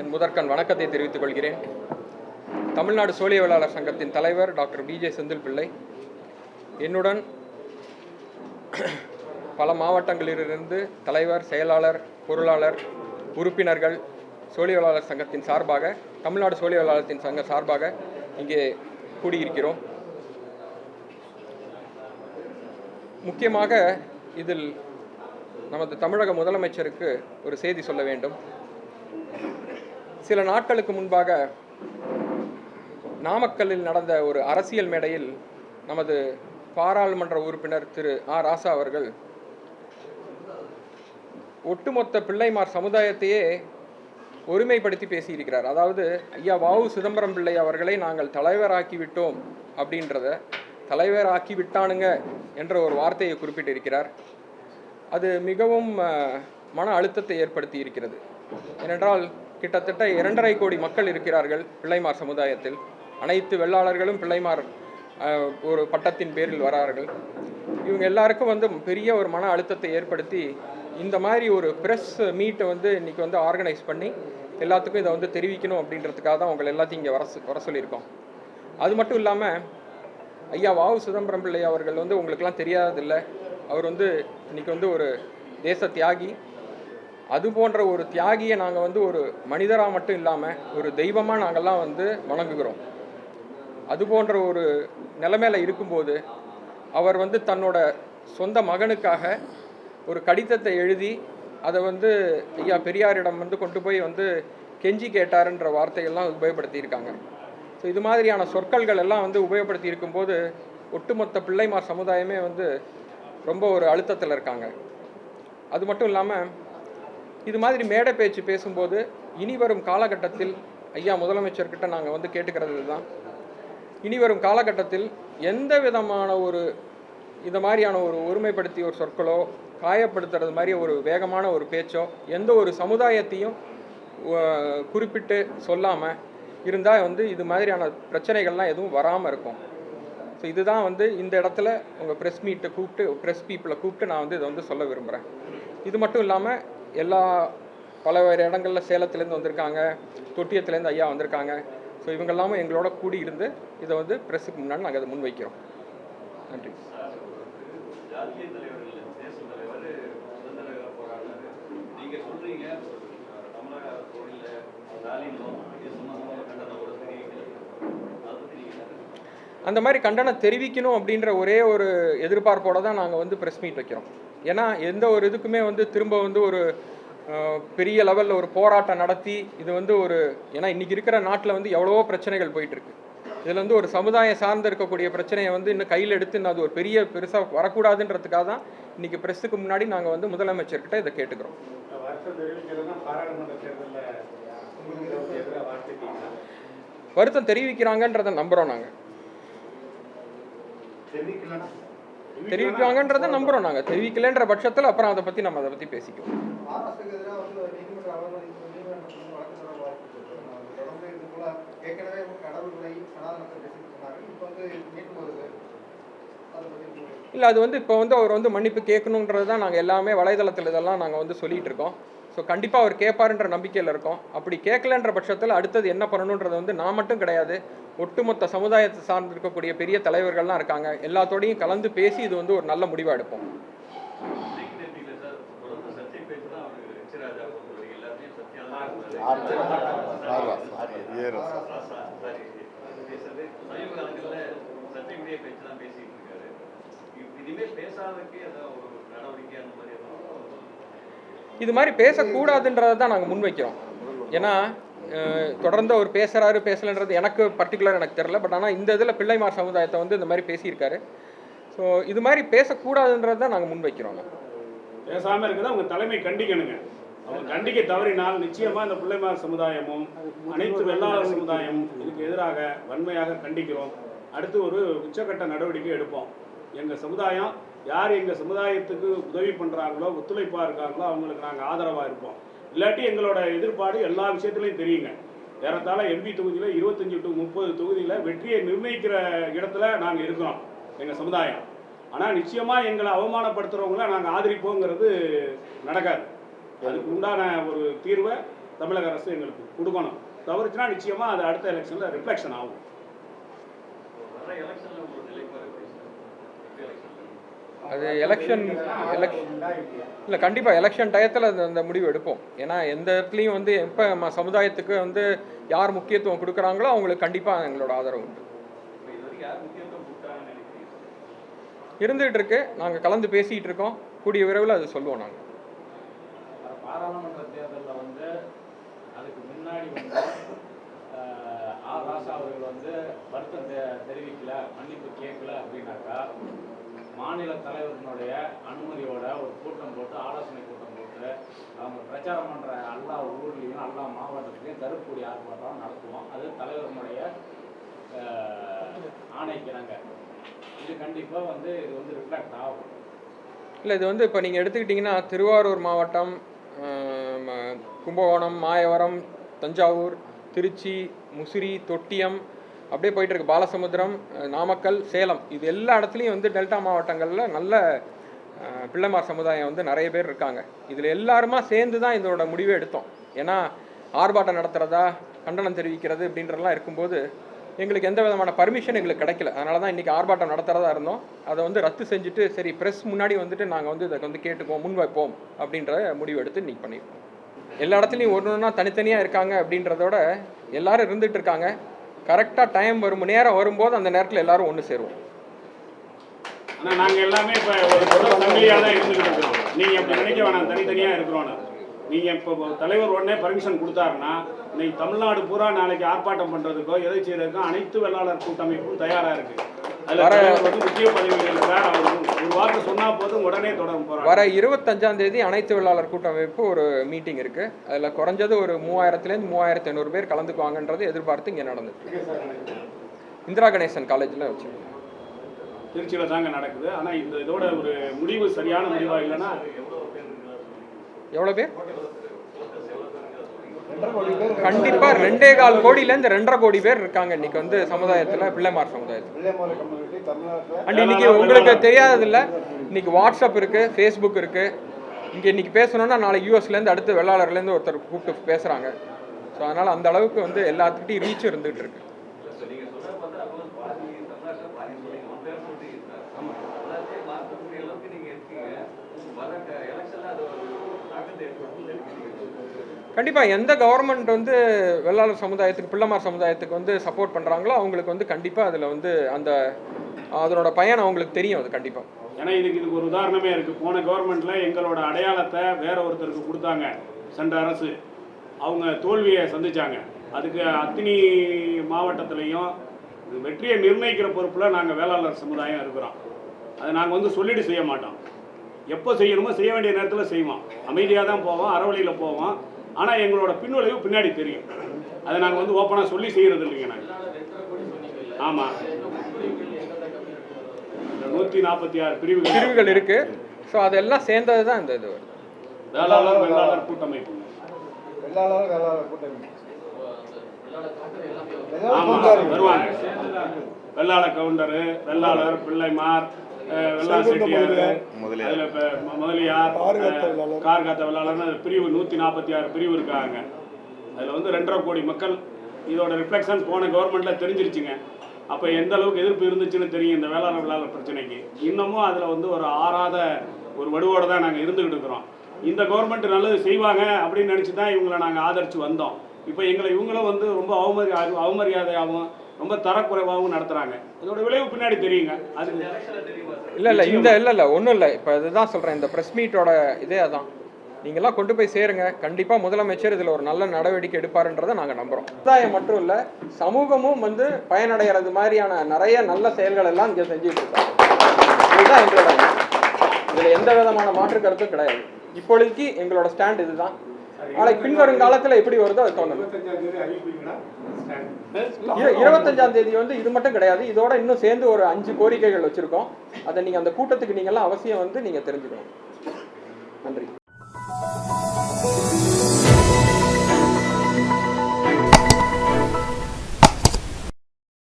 என் முதற்கண் வணக்கத்தை தெரிவித்துக் கொள்கிறேன். தமிழ்நாடு சோழியவளாளர் சங்கத்தின் தலைவர் டாக்டர் பிஜே செந்தில் பிள்ளை என்னுடன் பல மாவட்டங்களிலிருந்து தலைவர் செயலாளர் பொருளாளர் உறுப்பினர்கள் சோழியவளாளர் சங்கத்தின் சார்பாக தமிழ்நாடு சோழியவளாளத்தின் சங்க சார்பாக இங்கே கூடியிருக்கிறோம். முக்கியமாக இதில் நமது தமிழக முதலமைச்சருக்கு ஒரு செய்தி சொல்ல வேண்டும். சில நாட்களுக்கு முன்பாக நாமக்கல்லில் நடந்த ஒரு அரசியல் மேடையில் நமது பாராளுமன்ற உறுப்பினர் திரு ஆ. ராசா அவர்கள் ஒட்டுமொத்த பிள்ளைமார் சமுதாயத்தையே ஒருமைப்படுத்தி பேசியிருக்கிறார். அதாவது ஐயா வாவு சிதம்பரம் பிள்ளை அவர்களை நாங்கள் தலைவராக்கி விட்டோம் அப்படின்றத தலைவராக்கி விட்டானுங்க என்ற ஒரு வார்த்தையை குறிப்பிட்டிருக்கிறார். அது மிகவும் மன அழுத்தத்தை ஏற்படுத்தி இருக்கிறது. ஏனென்றால் கிட்டத்தட்ட இரண்டரை கோடி மக்கள் இருக்கிறார்கள் பிள்ளைமார் சமுதாயத்தில். அனைத்து வெள்ளாளர்களும் பிள்ளைமார் ஒரு பட்டத்தின் பேரில் வரார்கள். இவங்க எல்லாருக்கும் வந்து பெரிய ஒரு மன அழுத்தத்தை ஏற்படுத்தி இந்த மாதிரி ஒரு ப்ரெஸ் மீட்டை வந்து இன்னைக்கு வந்து ஆர்கனைஸ் பண்ணி எல்லாத்துக்கும் இதை வந்து தெரிவிக்கணும் அப்படின்றதுக்காக தான் உங்களை எல்லாத்தையும் இங்கே வர சொ- வர சொல்லியிருக்கோம். அது மட்டும் இல்லாமல் ஐயா வாவு சிதம்பரம் பிள்ளை அவர்கள் வந்து உங்களுக்கெல்லாம் தெரியாததில்லை. அவர் வந்து இன்றைக்கி வந்து ஒரு தேச தியாகி. அது போன்ற ஒரு தியாகியை நாங்கள் வந்து ஒரு மனிதராக மட்டும் இல்லாமல் ஒரு தெய்வமாக நாங்கள்லாம் வந்து வணங்குகிறோம். அது போன்ற ஒரு நிலைமையில இருக்கும்போது அவர் வந்து தன்னோட சொந்த மகனுக்காக ஒரு கடிதத்தை எழுதி அதை வந்து ஐயா பெரியாரிடம் வந்து கொண்டு போய் வந்து கெஞ்சி கேட்டாருன்ற வார்த்தைகள்லாம் உபயோகப்படுத்தியிருக்காங்க. ஸோ இது மாதிரியான சொற்கள்கள் எல்லாம் வந்து உபயோகப்படுத்தி இருக்கும்போது ஒட்டுமொத்த பிள்ளைமார் சமுதாயமே வந்து ரொம்ப ஒரு அழுத்தத்தில் இருக்காங்க. அது மட்டும் இல்லாமல் இது மாதிரி மேடை பேச்சு பேசும்போது இனி வரும் காலகட்டத்தில் ஐயா முதலமைச்சர்கிட்ட நாங்கள் வந்து கேட்டுக்கிறது தான் இனி வரும் காலகட்டத்தில் எந்த விதமான ஒரு இந்த மாதிரியான ஒரு ஒருமைப்படுத்தி ஒரு சொற்களோ காயப்படுத்துறது மாதிரி ஒரு வேகமான ஒரு பேச்சோ எந்த ஒரு சமுதாயத்தையும் குறிப்பிட்டு சொல்லாமல் இருந்தால் வந்து இது மாதிரியான பிரச்சனைகள்லாம் எதுவும் வராமல் இருக்கும். ஸோ இதுதான் வந்து இந்த இடத்துல உங்கள் ப்ரெஸ் மீட்டை கூப்பிட்டு ப்ரெஸ் பீப்புளை கூப்பிட்டு நான் வந்து இதை வந்து சொல்ல விரும்புகிறேன் இது மட்டும் இல்லாமல் எல்லா பல வேறு இடங்களில் சேலத்துலேருந்து வந்திருக்காங்க தொட்டியத்துலேருந்து ஐயா வந்திருக்காங்க. ஸோ இவங்க எல்லாமே எங்களோட கூடி இருந்து இதை வந்து ப்ரெஸ்ஸுக்கு முன்னாடி நாங்கள் அதை முன்வைக்கிறோம். நன்றி? அந்த மாதிரி கண்டனம் தெரிவிக்கணும் அப்படின்ற ஒரே ஒரு எதிர்பார்ப்போட தான் நாங்கள் வந்து ப்ரெஸ் மீட் வைக்கிறோம். ஏன்னா எந்த ஒரு இதுக்குமே வந்து திரும்ப வந்து ஒரு பெரிய லெவலில் ஒரு போராட்டம் நடத்தி இது வந்து ஒரு ஏன்னா இன்றைக்கி இருக்கிற நாட்டில் வந்து எவ்வளவோ பிரச்சனைகள் போயிட்டுருக்கு. இதில் வந்து ஒரு சமுதாயம் சார்ந்து இருக்கக்கூடிய பிரச்சனையை வந்து இன்னும் கையில் எடுத்து இன்னும் அது ஒரு பெரிய பெருசாக வரக்கூடாதுன்றதுக்காக தான் இன்றைக்கி ப்ரெஸ்ஸுக்கு முன்னாடி நாங்கள் வந்து முதலமைச்சர்கிட்ட இதை கேட்டுக்கிறோம். வருத்தம் தெரிவிக்கிறாங்கன்றதை நம்புகிறோம் நாங்கள் தெரிவிப்பாங்கன்றத நம்புறோம் நாங்க. தெரிவிக்கலன்ற பட்சத்துல அப்புறம் அதை பத்தி நம்ம அதை பத்தி பேசிக்கோம் இல்ல அது வந்து இப்ப வந்து அவர் வந்து மன்னிப்பு கேட்கணுன்றது தான் நாங்கள் எல்லாமே வலைதளத்தில் இதெல்லாம் நாங்க வந்து சொல்லிட்டு இருக்கோம். ஸோ கண்டிப்பாக அவர் கேட்பாருன்ற நம்பிக்கையில் இருக்கோம் அப்படி கேட்கலன்ற பட்சத்தில் அடுத்தது என்ன பண்ணணுன்றது வந்து நான் மட்டும் கிடையாது ஒட்டுமொத்த சமுதாயத்தை சார்ந்து இருக்கக்கூடிய பெரிய தலைவர்கள்லாம் இருக்காங்க எல்லாத்தோடையும் கலந்து பேசி இது வந்து ஒரு நல்ல முடிவாக எடுப்போம் இனிமேல் பேசாததுக்கு ஏதாவது ஒரு நடவடிக்கை அந்த மாதிரி இது மாதிரி பேசக்கூடாதுன்றதை தான் நாங்கள் முன்வைக்கிறோம். ஏன்னா தொடர்ந்து அவர் பேசுகிறாரு பேசலைன்றது எனக்கு பர்டிகுலர் எனக்கு தெரில பட் ஆனால் இந்த இதில் பிள்ளைமார் சமுதாயத்தை வந்து இந்த மாதிரி பேசியிருக்காரு. ஸோ இது மாதிரி பேசக்கூடாதுன்றது தான் நாங்கள் முன்வைக்கிறோம். பேசாமல் இருக்கிறத உங்கள் தலைமை கண்டிக்கணுங்க. அவங்க கண்டிக்க தவறினால் நிச்சயமாக இந்த பிள்ளைமார் சமுதாயமும் அனைத்து வெள்ளாளர் சமுதாயம் இதுக்கு எதிராக வன்மையாக கண்டிக்கிறோம். அடுத்து ஒரு உச்சக்கட்ட நடவடிக்கை எடுப்போம். எங்கள் சமுதாயம் யார் எங்கள் சமுதாயத்துக்கு உதவி பண்ணுறாங்களோ ஒத்துழைப்பாக இருக்காங்களோ அவங்களுக்கு நாங்கள் ஆதரவாக இருப்போம். இல்லாட்டி எங்களோட எதிர்ப்பாடு எல்லா விஷயத்துலையும் தெரியுங்க. ஏறத்தாழ எம்பி தொகுதியில் இருபத்தஞ்சு டு முப்பது தொகுதியில் வெற்றியை நிர்ணயிக்கிற இடத்துல நாங்கள் இருக்கிறோம் எங்கள் சமுதாயம். ஆனால் நிச்சயமாக எங்களை அவமானப்படுத்துகிறவங்கள நாங்கள் ஆதரிப்போங்கிறது நடக்காது. அதுக்கு உண்டான ஒரு தீர்வை தமிழக அரசு எங்களுக்கு கொடுக்கணும். தவறுச்சுன்னா நிச்சயமாக அது அடுத்த எலெக்ஷனில் ரிஃப்ளெக்ஷன் ஆகும். எலெக்ஷன் எலெக்ஷன்ல உங்களோட நிலைப்பாடு எப்படி சார் எப்படி எலெக்ஷன்ல அது எலெக்ஷன் எலெக்ஷன் இல்லை கண்டிப்பாக எலெக்ஷன் டயத்தில் அந்த அந்த முடிவு எடுப்போம். ஏன்னா எந்த இடத்துலையும் வந்து எப்போ நம்ம சமுதாயத்துக்கு வந்து யார் முக்கியத்துவம் கொடுக்குறாங்களோ அவங்களுக்கு கண்டிப்பாக எங்களோட ஆதரவு உண்டு. இருந்துகிட்டு இருக்கு. நாங்கள் கலந்து பேசிகிட்டு இருக்கோம். கூடிய விரைவில் அது சொல்லுவோம் நாங்கள் பாராளுமன்ற தேர்தலில் வந்து அதுக்கு முன்னாடி வந்து ஆர் ராசா அவர்கள் வந்து வருத்தம் தெரிவிக்கல மன்னிப்பு கேட்கல அப்படின்னாக்கா மாநில தலைவர்களுடைய அனுமதியோட ஒரு கூட்டம் போட்டு ஆலோசனை கூட்டம் போட்டு அவங்க பிரச்சாரம் பண்ணுற எல்லா ஊர்லேயும் எல்லா மாவட்டத்துலேயும் கருப்புடி ஆர்ப்பாட்டம் நடத்துவோம். அது தலைவர்களுடைய ஆணைக்கிறாங்க. இது கண்டிப்பாக வந்து இது வந்து ரிஃப்ளெக்ட் ஆகும். இல்லை இது வந்து இப்போ நீங்கள் எடுத்துக்கிட்டிங்கன்னா திருவாரூர் மாவட்டம் கும்பகோணம் மாயவரம் தஞ்சாவூர் திருச்சி முசிறி தொட்டியம் அப்படியே போயிட்டு இருக்கு பாலசமுத்திரம் நாமக்கல் சேலம். இது எல்லா இடத்துலையும் வந்து டெல்டா மாவட்டங்களில் நல்ல பிள்ளைமார் சமுதாயம் வந்து நிறைய பேர் இருக்காங்க. இதில் எல்லாருமா சேர்ந்து தான் இதோட முடிவே எடுத்தோம். ஏன்னா ஆர்ப்பாட்டம் நடத்துகிறதா கண்டனம் தெரிவிக்கிறது அப்படின்றதெல்லாம் இருக்கும்போது எங்களுக்கு எந்த விதமான பர்மிஷன் எங்களுக்கு கிடைக்கல. அதனால தான் இன்றைக்கி ஆர்ப்பாட்டம் நடத்துகிறதா இருந்தோம். அதை வந்து ரத்து செஞ்சுட்டு சரி ப்ரெஸ் முன்னாடி வந்துட்டு நாங்கள் வந்து இதை வந்து கேட்டுக்குவோம் முன் வைப்போம் அப்படின்ற முடிவு எடுத்து இன்றைக்கி பண்ணியிருக்கோம். எல்லா இடத்துலையும் ஒன்று ஒன்றா தனித்தனியாக இருக்காங்க அப்படின்றதோட எல்லாரும் இருந்துகிட்டு இருக்காங்க. கரெக்டாக டைம் வரும் நேரம் வரும்போது அந்த நேரத்தில் எல்லாரும் ஒன்று சேருவோம். நாங்கள் எல்லாமே இப்போ ஒரு தொடர் தான் இருந்துகிட்டு இருக்கிறோம். நீங்கள் இப்போ நினைக்க வேணாம் தனித்தனியாக இருக்கிறோன்னு நீங்கள் இப்போ தலைவர் உடனே பர்மிஷன் கொடுத்தாருன்னா இன்னைக்கு தமிழ்நாடு பூரா நாளைக்கு ஆர்ப்பாட்டம் பண்ணுறதுக்கோ எதை செய்யறதுக்கோ அனைத்து வெள்ளாளர் கூட்டமைப்பும் தயாராக இருக்குது வர- முக்கிய வர இருபத்தஞ்சாம் தேதி அனைத்து வெள்ளாளர் கூட்டமைப்பு ஒரு மீட்டிங் இருக்கு. அதில் குறைஞ்சது ஒரு மூவாயிரத்துலேருந்து மூவாயிரத்தி ஐநூறு பேர் கலந்துக்குவாங்கன்றது எதிர்பார்த்து இங்கே நடந்துட்டு. இந்திரா கணேசன் காலேஜில் வச்சுருக்கோம். திருச்சியில தாங்க நடக்குது. ஆனா இந்த இதோட ஒரு முடிவு சரியான முடிவா இல்லைன்னா எவ்வளோ பேர்? கண்டிப்பா ரெண்டே கால் கோடியிலேருந்து ரெண்டரை கோடி பேர் இருக்காங்க இன்னைக்கு வந்து சமுதாயத்துல பிள்ளைமார் சமுதாயத்தில். அண்ட் இன்னைக்கு உங்களுக்கு தெரியாததில்ல இன்னைக்கு வாட்ஸ்அப் இருக்கு ஃபேஸ்புக் இருக்கு. இங்க இன்னைக்கு பேசணும்னா நாளைக்கு யூஎஸ்லேருந்து அடுத்து வெள்ளாளர்லேருந்து ஒருத்தர் கூப்பிட்டு பேசுறாங்க. ஸோ அதனால அந்த அளவுக்கு வந்து எல்லாத்துக்கிட்டையும் ரீச் இருந்துகிட்டு இருக்கு. வர எலெக்ஷன்ல அது ஒரு தாக்கத்தை ஏற்படுத்தும் கண்டிப்பாக எந்த கவர்மெண்ட் வந்து வெள்ளாளர் சமுதாயத்துக்கு பிள்ளைமார் சமுதாயத்துக்கு வந்து சப்போர்ட் பண்ணுறாங்களோ அவங்களுக்கு வந்து கண்டிப்பாக அதில் வந்து அந்த அதனோட பயன் அவங்களுக்கு தெரியும் அது கண்டிப்பாக ஏன்னா இதுக்கு இதுக்கு ஒரு உதாரணமே இருக்குது போன கவர்மெண்ட்டில் எங்களோட அடையாளத்தை வேற ஒருத்தருக்கு கொடுத்தாங்க சென்ற அரசு. அவங்க தோல்வியை சந்தித்தாங்க அதுக்கு அத்தினி மாவட்டத்திலையும் வெற்றியை நிர்ணயிக்கிற பொறுப்பில் நாங்கள் வேளாளர் சமுதாயம் இருக்கிறோம். அதை நாங்கள் வந்து சொல்லிட்டு செய்ய மாட்டோம். எப்போ செய்யணுமோ செய்ய வேண்டிய நேரத்தில் செய்வோம். அமைதியாக தான் போவோம் அறவழியில் போவோம். ஆனால் எங்களோட பின்விளைவு பின்னாடி தெரியும். அதை நாங்கள் வந்து ஓப்பனாக சொல்லி செய்கிறது இல்லைங்க நாங்கள் ஆமாம் நூற்றி நாற்பத்தி ஆறு பிரிவுகள். பிரிவுகள் இருக்கு. ஸோ அதெல்லாம் சேர்ந்தது தான் இந்த இது. வேளாளர் வெள்ளாளர் கூட்டமைப்பு. வெள்ளாளர் வெள்ளாளர் கூட்டணி ஆமா கூட்டாளி. வருவாங்க. வெள்ளாள கவுண்டரு வெள்ளாளர் பிள்ளைமார் முதலியார். கார்காத்த வெள்ளாளர்னு பிரிவு நூத்தி நாற்பத்தி ஆறு பிரிவு இருக்காங்க. அதுல வந்து ரெண்டரை கோடி மக்கள். இதோட ரிஃப்ளெக்ஷன் போன கவர்மெண்ட்ல தெரிஞ்சிருச்சுங்க. அப்ப எந்த அளவுக்கு எதிர்ப்பு இருந்துச்சுன்னு தெரியும் இந்த வேளாண் வெள்ளாளர் பிரச்சனைக்கு. இன்னமும் அதுல வந்து ஒரு ஆறாத ஒரு வடுவோட தான் நாங்க இருந்துகிட்டு இருக்கிறோம். இந்த கவர்மெண்ட் நல்லது செய்வாங்க அப்படின்னு நினைச்சு தான் இவங்களை நாங்க ஆதரிச்சு வந்தோம். இப்போ எங்களை இவங்களும் வந்து ரொம்ப அவமரி அவமரியாதையாகவும் ரொம்ப தரக்குறைவாகவும் நடத்துறாங்க. இதோட விளைவு பின்னாடி தெரியுங்க. அது இல்லை இல்லை இல்ல இல்ல இந்த இல்ல இல்ல ஒன்றும் இல்லை. இப்போ இதுதான் சொல்றேன். இந்த ப்ரெஸ் மீட்டோட இதே அதான். நீங்கள்லாம் கொண்டு போய் சேருங்க. கண்டிப்பாக முதலமைச்சர் இதில் ஒரு நல்ல நடவடிக்கை எடுப்பாருன்றதை நாங்கள் நம்புகிறோம் சமுதாயம் மட்டும் இல்லை சமூகமும் வந்து பயனடைகிறது மாதிரியான நிறைய நல்ல செயல்கள் எல்லாம் இங்கே செஞ்சுட்டு இருக்காங்க. இதுதான் எங்களோட இதில் எந்த விதமான மாற்று கருத்தும் கிடையாது. இப்பொழுதுக்கு எங்களோட ஸ்டாண்ட் இதுதான். நாளைக்கு பின்வரும் காலத்துல எப்படி வருதோ அது தோணும் இருபத்தஞ்சாம் தேதி வந்து இது மட்டும் கிடையாது. இதோட இன்னும் சேர்ந்து ஒரு அஞ்சு கோரிக்கைகள் வச்சிருக்கோம். அதை நீங்க அந்த கூட்டத்துக்கு நீங்கள்லாம் அவசியம் வந்து நீங்க தெரிஞ்சுக்கணும். நன்றி.